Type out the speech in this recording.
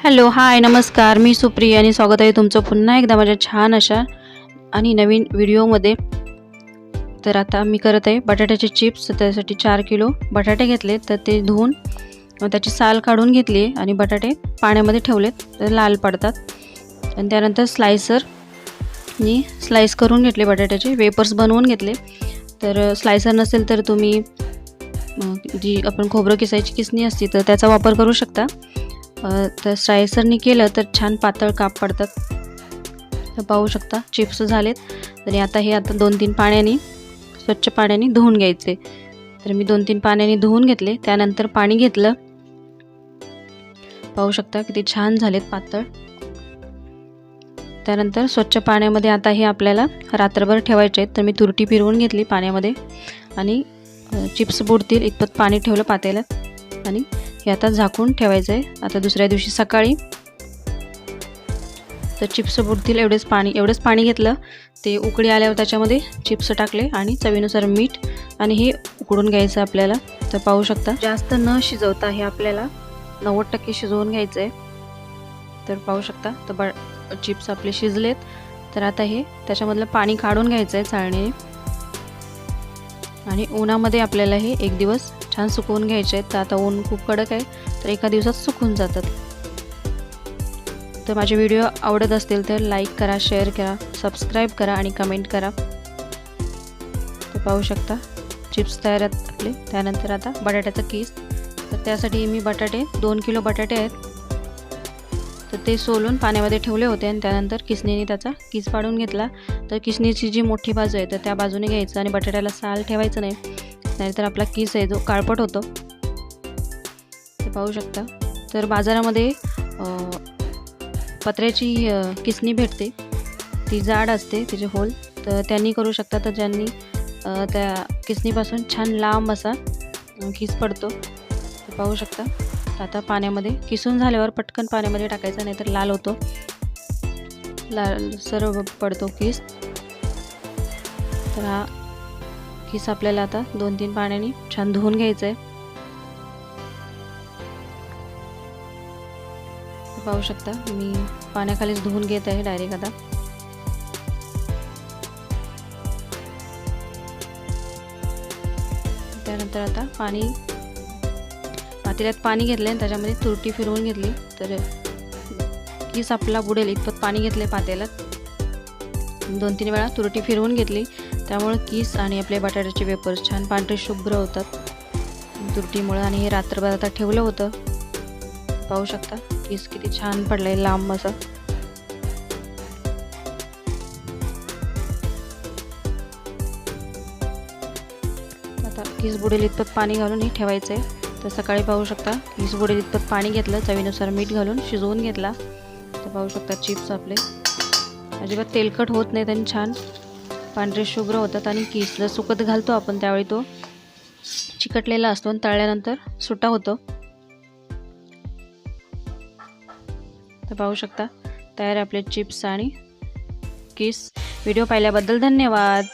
Hello hi नमस्कार. मी सुप्रिया आणि स्वागत आहे तुमचं पुन्हा एकदा माझ्या छान अशा आणि नवीन व्हिडिओमध्ये. तर आता मी करत आहे बटाट्याचे चिप्स तर त्यासाठी चार किलो बटाटे घेतले तर ते धुवून त्याची साल काढून घेतली आणि बटाटे पाण्यामध्ये ठेवलेत तर लाल पडतात. आणि त्यानंतर स्लायसरनी स्लाईस करून घेतले बटाट्याचे वेपर्स बनवून घेतले. तर स्लायसर नसेल तर तुम्ही जी आपण खोबरं किसायची किसणी असते तर त्याचा वापर करू शकता. तर स्लायसरने केलं तर छान पातळ काप पडतात. तर पाहू शकता चिप्स झालेत. आणि आता हे आता दोन तीन पाण्याने स्वच्छ पाण्याने धुवून घ्यायचे. तर मी दोन तीन पाण्याने धुवून घेतले. त्यानंतर पाणी घेतलं. पाहू शकता किती छान झालेत पातळ. त्यानंतर स्वच्छ पाण्यामध्ये आता हे आपल्याला रात्रभर ठेवायचे आहेत. तर मी तुरटी फिरवून घेतली पाण्यामध्ये. आणि चिप्स बुडतील. इतपत पाणी ठेवलं पातेल्यात. आणि हे आता झाकून ठेवायचं आहे आता दुसऱ्या दिवशी सकाळी तर चिप्स बुडतील एवढेच पाणी एवढंच पाणी घेतलं. ते उकळी आल्यावर त्याच्यामध्ये चिप्स टाकले आणि चवीनुसार मीठ आणि हे उकडून घ्यायचं आपल्याला. तर पाहू शकता. जास्त न शिजवता हे आपल्याला नव्वद टक्के शिजवून घ्यायचं आहे तर पाहू शकता तर बा चिप्स आपले शिजलेत. तर आता हे त्याच्यामधलं पाणी काढून घ्यायचं आहे चाळणीने. आणि उन्हामध्ये आपल्याला हे एक दिवस छान सुकवून घ्यायचे आहेत. तर आता ऊन खूप कडक आहे तर एका दिवसात सुकून जातात. तर माझे व्हिडिओ आवडत असतील तर लाईक करा शेअर करा सबस्क्राईब करा आणि कमेंट करा. तर पाहू शकता चिप्स तयार आहेत आपले. त्यानंतर आता बटाट्याचा केस. तर त्यासाठी मी बटाटे दोन किलो बटाटे आहेत. तर ते सोलून पाण्यामध्ये ठेवले होते आणि त्यानंतर किसणीने त्याचा किस पाडून घेतला. तर किसणीची जी मोठी बाजू आहे तर त्या बाजूने घ्यायचं आणि बटाट्याला साल ठेवायचं नाही. नाहीतर आपला किस आहे जो काळपट होतो. ते पाहू शकता. तर बाजारामध्ये पत्र्याची किसणी भेटते. ती जाड असते तिचे होल. तर त्यांनी करू शकता तर ज्यांनी त्या किसणीपासून छान लांब असा किस पडतो. ते पाहू शकता. आता पाण्यामध्ये किसून झाल्यावर पटकन पाण्यामध्ये टाकायचा नाही तर लाल होतो. लाल सर्व पडतो किस. तर हा किस आपल्याला आता दोन तीन पाण्याने छान धुवून घ्यायचं आहे पाहू शकता मी पाण्याखालीच धुवून घेत आहे डायरेक्ट आता. त्यानंतर आता पाणी पातेल्यात पाणी घेतलं आणि त्याच्यामध्ये तुरटी फिरवून घेतली. तर किस आपला बुडेल इतपत पाणी घेतलं आहे पातेल्यात. दोन तीन वेळा तुरटी फिरवून घेतली. त्यामुळे किस आणि आपले बटाट्याचे वेपर्स छान पांढरे शुभ्र होतात. तुरटीमुळं आणि हे रात्रभर आता ठेवलं होतं. पाहू शकता किस किती छान पडलाय लांब असं. आता किस बुडेल इतपत पाणी घालून हे ठेवायचं आहे तर सकाळी पाहू शकता. वीस गोडी तितपत पाणी घेतलं चवीनुसार मीठ घालून शिजवून घेतला. तर पाहू शकता चिप्स आपले. अजिबात तेलकट होत नाहीत आणि छान. पांढरे शुभ्र होतात आणि किस जर सुकत घालतो आपण त्यावेळी तो चिकटलेला असतो आणि तळल्यानंतर सुटा होतो. तर पाहू शकता तयार आहे आपले चिप्स आणि किस. व्हिडिओ पाहिल्याबद्दल धन्यवाद.